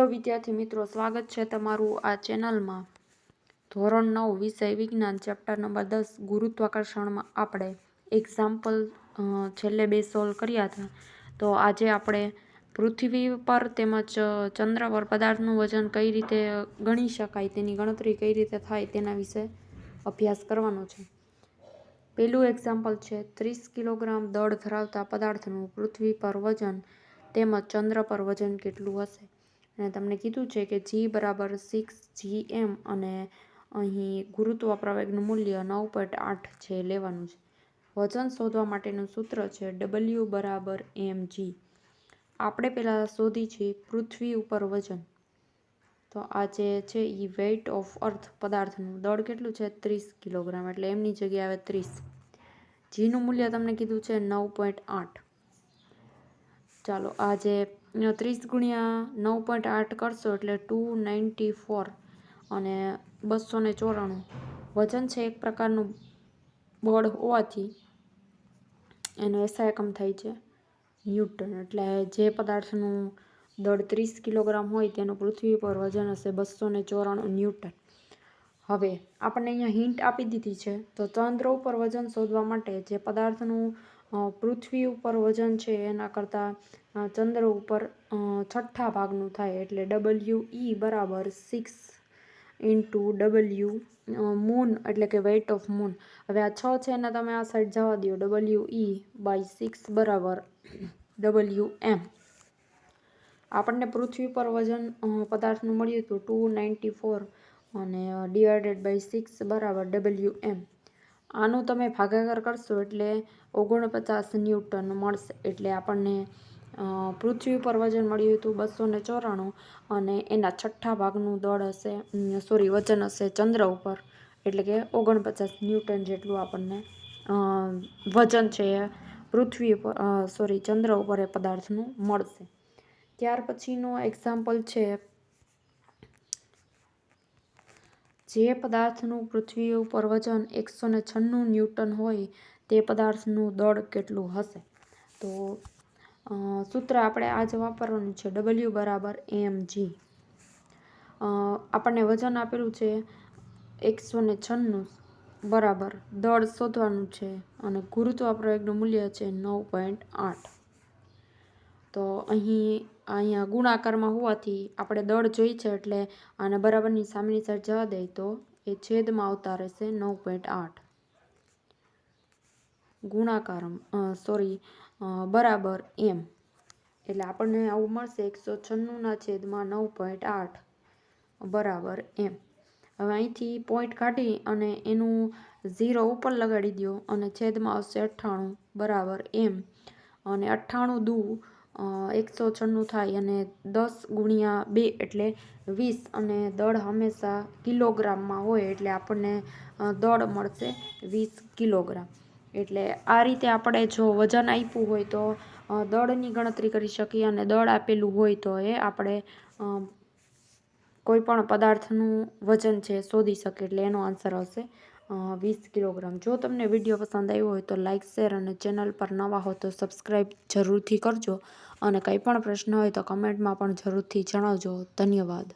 Hello વિદ્યાર્થી મિત્રો, સ્વાગત છે તમારું આ ચેનલમાં. ધોરણ નવ, વિષય વિજ્ઞાન, ચેપ્ટર નંબર દસ, ગુરુત્વાકર્ષણમાં આપણે એક્ઝામ્પલ છેલ્લે બે સોલ્વ કર્યા હતા. તો આજે આપણે પૃથ્વી પર તેમજ ચંદ્ર પર પદાર્થનું વજન કઈ રીતે ગણી શકાય, તેની ગણતરી કઈ રીતે થાય, તેના વિશે અભ્યાસ કરવાનો છે. પહેલું એક્ઝામ્પલ છે, ત્રીસ કિલોગ્રામ દળ ધરાવતા પદાર્થનું પૃથ્વી પર વજન તેમજ ચંદ્ર પર વજન કેટલું હશે? અને તમને કીધું છે કે જી બરાબર સિક્સ જી એમ અને અહીં ગુરુત્વ પ્રવેગનું મૂલ્ય નવ પોઈન્ટ આઠ છે, લેવાનું છે. વજન શોધવા માટેનું સૂત્ર છે ડબલ્યુ બરાબર એમ જી આપણે પહેલાં શોધી છે પૃથ્વી ઉપર વજન. તો આ જે છે એ વેઇટ ઓફ અર્થ પદાર્થનું. દળ કેટલું છે? ત્રીસ કિલોગ્રામ. એટલે એમની જગ્યાએ ત્રીસ. જીનું મૂલ્ય તમને કીધું છે નવ પોઈન્ટ આઠ. ચાલો આ જે ત્રીસ ગુણ્યા નવ પોઈન્ટ આઠ કરશો એટલે ટુ નાઇન્ટી ફોર અને બસો ને ચોરાણું. વજન છે એક પ્રકારનું બળ હોવાથી એનો એસા એકમ થાય છે. ન્યૂટન, એટલે જે પદાર્થનું દળ ત્રીસ કિલોગ્રામ હોય તેનું પૃથ્વી પર વજન હશે બસો ને ચોરાણું ન્યૂટન. હવે, આપણને અહીંયા હિન્ટ આપી દીધી છે, તો ચંદ્ર ઉપર વજન શોધવા માટે જે પદાર્થનું પૃથ્વી ઉપર વજન છે એના કરતાં ચંદ્ર ઉપર છઠ્ઠા ભાગનું થાય એટલે ડબલ્યુ ઈ બરાબર સિક્સ ઇન્ટુ ડબલ્યુ મૂન એટલે કે વેઇટ ઓફ મૂન હવે આ છ છે એને તમે આ સાઈડ જવા દો ડબલ્યુ ઈ બાય સિક્સ બરાબર ડબલ્યુ એમ આપણને પૃથ્વી પર વજન પદાર્થનું મળ્યું હતું ટુ નાઇન્ટી ફોર અને ડિવાઇડેડ બાય સિક્સ બરાબર ડબલ્યુ એમ આનું તમે ભાગાકાર કરશો એટલે ઓગણપચાસ ન્યૂટન મળશે. એટલે આપણને પૃથ્વી પર વજન મળ્યું હતું બસો ને ચોરાણું અને એના છઠ્ઠા ભાગનું દળ હશે સોરી વજન હશે ચંદ્ર ઉપર. એટલે કે ઓગણપચાસ ન્યૂટન જેટલું આપણને વજન છે પૃથ્વી ઉપર સોરી ચંદ્ર ઉપર એ પદાર્થનું મળશે. ત્યાર પછીનો એક્ઝામ્પલ છે જે પદાર્થનું પૃથ્વી ઉપર વજન એકસો ને છન્નું ન્યૂટન હોય, તે પદાર્થનું દળ કેટલું હશે? તો સૂત્ર આપણે આજે વાપરવાનું છે ડબલ્યુ બરાબર એમ જી આપણને વજન આપેલું છે એકસો ને છન્નું બરાબર દળ શોધવાનું છે અને ગુરુત્વ પ્રયોગનું મૂલ્ય છે નવ પોઈન્ટ આઠ. તો અહીં અહીંયા ગુણાકારમાં હોવાથી આપણે દળ જોઈ છે એટલે આને બરાબરની સામેની સાઈડ જવા દઈએ તો એ છેદમાં આવતા રહેશે નવ પોઈન્ટ આઠ. ગુણાકાર સોરી બરાબર એમ. એટલે આપણને આવું મળશે એકસો છન્નુંના છેદમાં નવ પોઈન્ટ આઠ. બરાબર એમ. હવે અહીંથી પોઈન્ટ કાઢી અને એનું ઝીરો ઉપર લગાડી દો અને છેદમાં આવશે અઠ્ઠાણું. બરાબર એમ. અને અઠ્ઠાણું દુ એકસો છન્નું થાય અને દસ ગુણ્યા બે એટલે વીસ અને દળ હંમેશા કિલોગ્રામમાં હોય એટલે આપણને દળ મળશે વીસ કિલોગ્રામ. એટલે આ રીતે આપણે જો વજન આપ્યું હોય તો દળની ગણતરી કરી શકીએ અને દળ આપેલું હોય તો એ આપણે કોઈપણ પદાર્થનું વજન છે શોધી શકીએ એટલે એનો આન્સર આવશે વીસ કિલોગ્રામ. જો તમને વીડિયો પસંદ આવ્યો હોય તો લાઇક શેર અને ચેનલ પર નવા હો તો સબસ્ક્રાઈબ જરૂરથી કરજો અને કંઈ પણ પ્રશ્ન હોય તો કમેન્ટમાં પણ જરૂરથી જણાવજો. ધન્યવાદ.